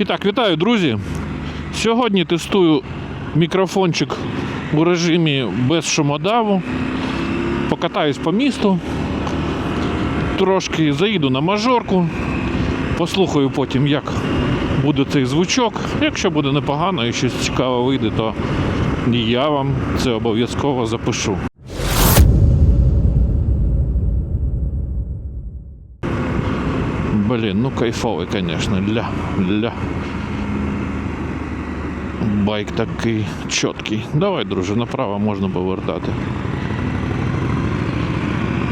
І так, вітаю, друзі. Сьогодні тестую мікрофончик у режимі без шумодаву. Покатаюсь по місту. Трошки заїду на мажорку. Послухаю потім, як буде цей звучок. Якщо буде непогано і щось цікаве вийде, то я вам це обов'язково запишу. Блін, ну кайфовий, звісно, ля, ля. Байк такий чіткий. Давай, друже, направо можна повертати.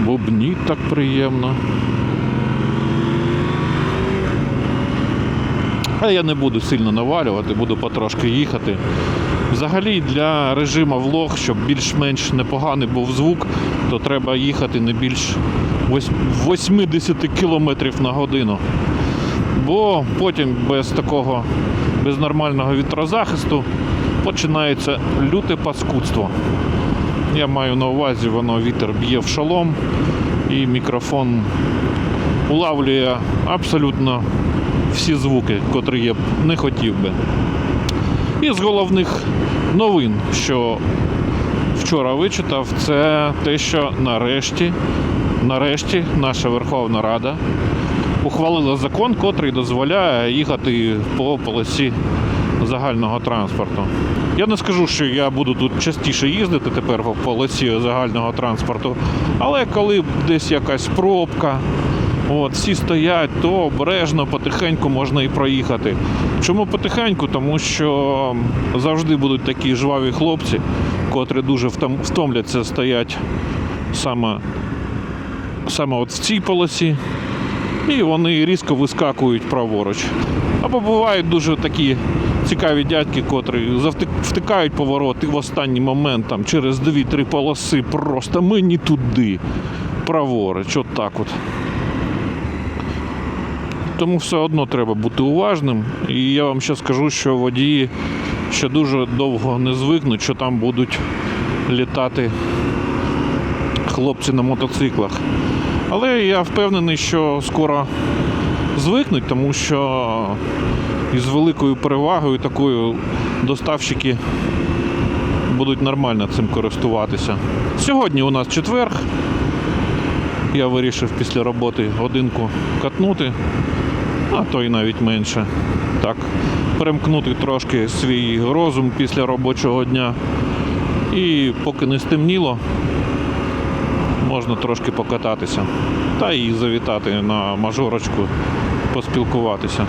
Бубніть так приємно. А я не буду сильно навалювати, буду потрошки їхати. Взагалі для режиму влог, щоб більш-менш непоганий був звук, то треба їхати не більш 80 км на годину. Бо потім без такого, без нормального вітрозахисту починається люте паскудство. Я маю на увазі, воно вітер б'є в шолом і мікрофон улавлює абсолютно всі звуки, котрі я б не хотів би. І з головних новин, що вчора вичитав, це те, що нарешті, нарешті наша Верховна Рада ухвалила закон, котрий дозволяє їхати по полосі загального транспорту. Я не скажу, що я буду тут частіше їздити тепер по полосі загального транспорту, але коли десь якась пробка, От, всі стоять, то обережно, потихеньку можна і проїхати. Чому потихеньку? Тому що завжди будуть такі жваві хлопці, котрі дуже втомляться стоять саме, саме от в цій полосі, і вони різко вискакують праворуч. Або бувають дуже такі цікаві дядьки, котрі втикають повороти в останній момент там, через дві-три полоси, просто мені туди, праворуч, от так от. Тому все одно треба бути уважним. І я вам ще скажу, що водії ще дуже довго не звикнуть, що там будуть літати хлопці на мотоциклах. Але я впевнений, що скоро звикнуть, тому що із великою перевагою такою доставщики будуть нормально цим користуватися. Сьогодні у нас четверг. Я вирішив після роботи годинку катнути, а то і навіть менше. Так, перемкнути трошки свій розум після робочого дня. І поки не стемніло, можна трошки покататися. Та і завітати на мажорочку, поспілкуватися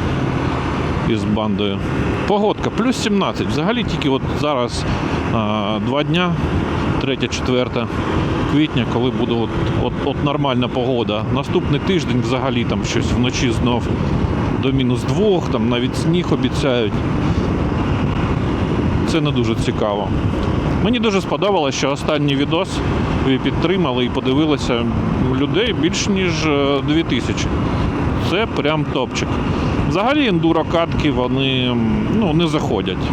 із бандою. Погодка плюс 17. Взагалі тільки от зараз а, два дня, 3-4 квітня, коли буде от, от, от нормальна погода. Наступний тиждень взагалі там щось вночі знов до мінус двох, там навіть сніг обіцяють. Це не дуже цікаво. Мені дуже сподобалося, що останній відос ви підтримали і подивилися людей більш ніж е, 2000. Це прям топчик. Взагалі ендурокатки вони ну, не заходять.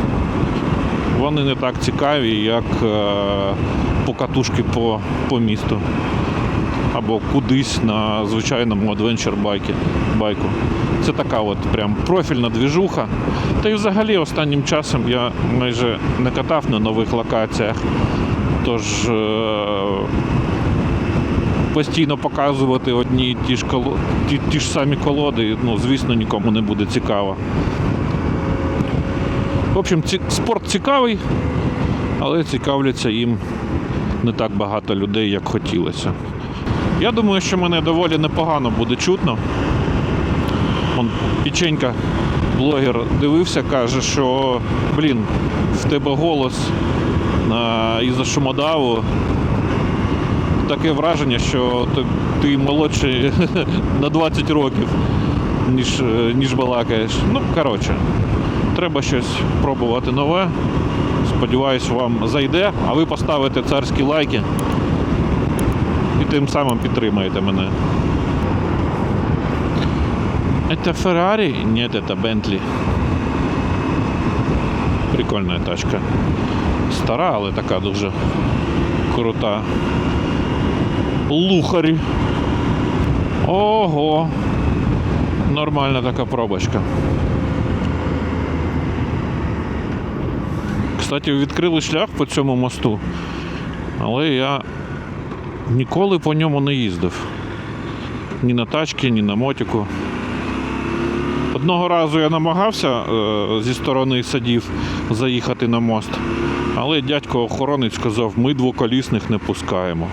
Вони не так цікаві, як е, покатушки по, по місту. Або кудись на звичайному адвенчер байкі, байку. Це така от прям профільна двіжуха. Та й взагалі останнім часом я майже не катав на нових локаціях. Тож е, постійно показувати одні і ті ж, коло... ті, ті ж самі колоди, ну, звісно, нікому не буде цікаво. В общем, ці... спорт цікавий, але цікавляться їм не так багато людей, як хотілося. Я думаю, що мене доволі непогано буде чутно. Он печенька, блогер дивився, каже, що блін, в тебе голос на, із-за шумодаву. Таке враження, що ти, ти молодший на 20 років, ніж, ніж балакаєш. Ну, коротше, треба щось пробувати нове. Сподіваюсь, вам зайде, а ви поставите царські лайки і тим самим підтримаєте мене. Это Феррари? Нет, это Бентлі. Прикольна тачка. Стара, але така дуже крута. Лухарі. Ого. Нормальна така пробочка. Кстати, відкрили шлях по цьому мосту, але я ніколи по ньому не їздив. Ні на тачці, ні на мотику. Одного разу я намагався е, зі сторони садів заїхати на мост, але дядько охоронець сказав, ми двоколісних не пускаємо.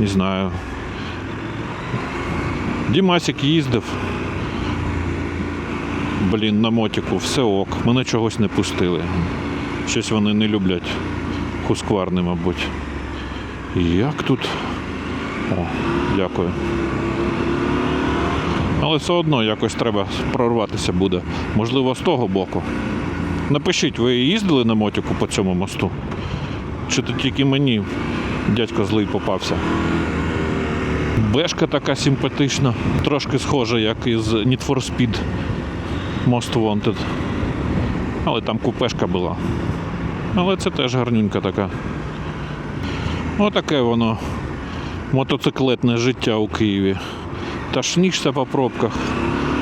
Не знаю. Дімасик їздив. Блін, на мотику, все ок. Мене чогось не пустили. Щось вони не люблять хускварни, мабуть. Як тут? О, дякую. Але все одно якось треба прорватися буде. Можливо, з того боку. Напишіть, ви їздили на мотику по цьому мосту? Чи то тільки мені дядько злий попався? Бешка така симпатична, трошки схожа, як із Need for Speed Most Wanted. Але там купешка була. Але це теж гарнюнька така. Отаке воно мотоциклетне життя у Києві. Ташнішся по пробках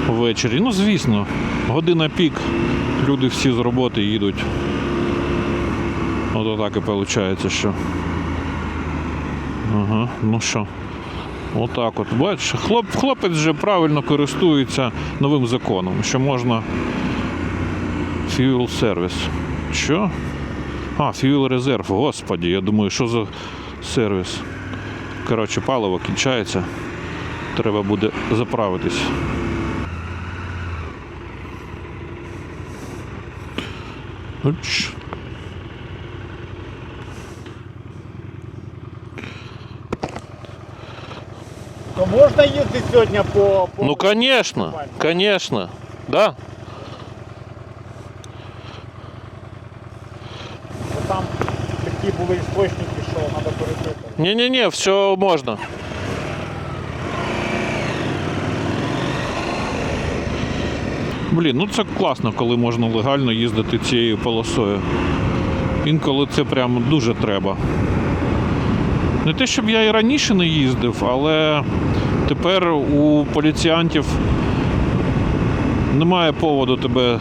ввечері. Ну, звісно, година пік, люди всі з роботи їдуть. От так і виходить, що. Ага, ну що. Отак от. Бачиш, хлоп, хлопець вже правильно користується новим законом, що можна fuel service. Що? А, fuel резерв. Господі, я думаю, що за сервіс. Коротше, паливо кінчається. Треба буде заправитись. Уч. То можна їздити сьогодні по, по... Ну, конечно, конечно. Да. Бо там такі були істочники, що треба перекрити. Не-не-не, все можна. Блін, ну це класно, коли можна легально їздити цією полосою. Інколи це прямо дуже треба. Не те, щоб я і раніше не їздив, але тепер у поліціянтів немає поводу тебе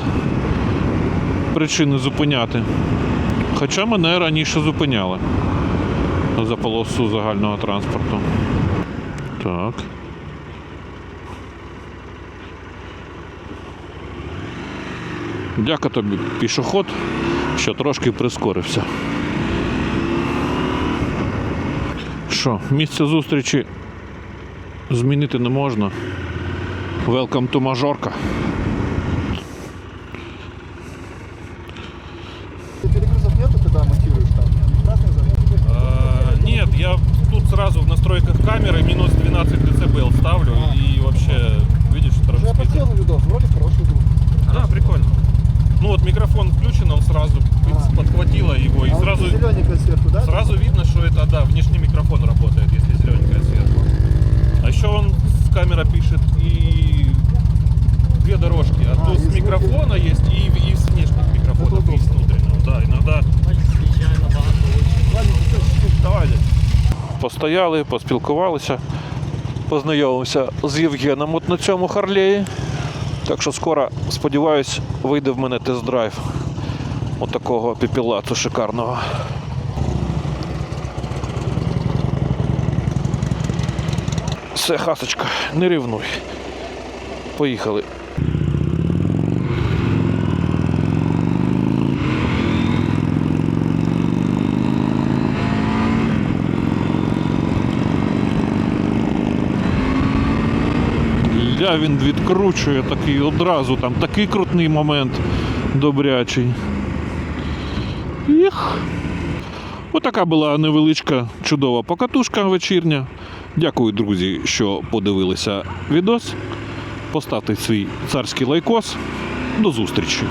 причини зупиняти. Хоча мене раніше зупиняли за полосу загального транспорту. Так. Дяка тобі, пішоход, що трошки прискорився. Що, місце зустрічі змінити не можна. Welcome to Мажорка. Перегрузов нету, когда монтируешь там? Красный заряд? А, Нет, я тут сразу в настройках камеры минус 12 дБ ставлю и вообще, видишь, Я транспит. посмотрел видос, вроде хороший звук. Да, прикольно. Ну вот микрофон включен, он сразу А. подхватило его и А сразу, вот зелененькая сверху, да? сразу видно, что это, да, внешний микрофон работает, если зелененькая сверху. А еще он с камера пишет и две дорожки. А, А, тут и с звуки. микрофона есть и, и с внешних микрофонов, Это и с внутреннего. Да, иногда. Ладно, всё, чуть-чуть. Давай, дядь. Постояли, поспілкувалися, познайомився з Євгеном от на цьому Харлеї. Так що скоро, сподіваюсь, вийде в мене тест-драйв отакого піпілацу шикарного. Все, хасочка, не рівнуй. Поїхали. Він відкручує такий одразу, там такий крутний момент добрячий. Їх. Отака була невеличка чудова покатушка вечірня. Дякую, друзі, що подивилися відос. Поставте свій царський лайкос. До зустрічі!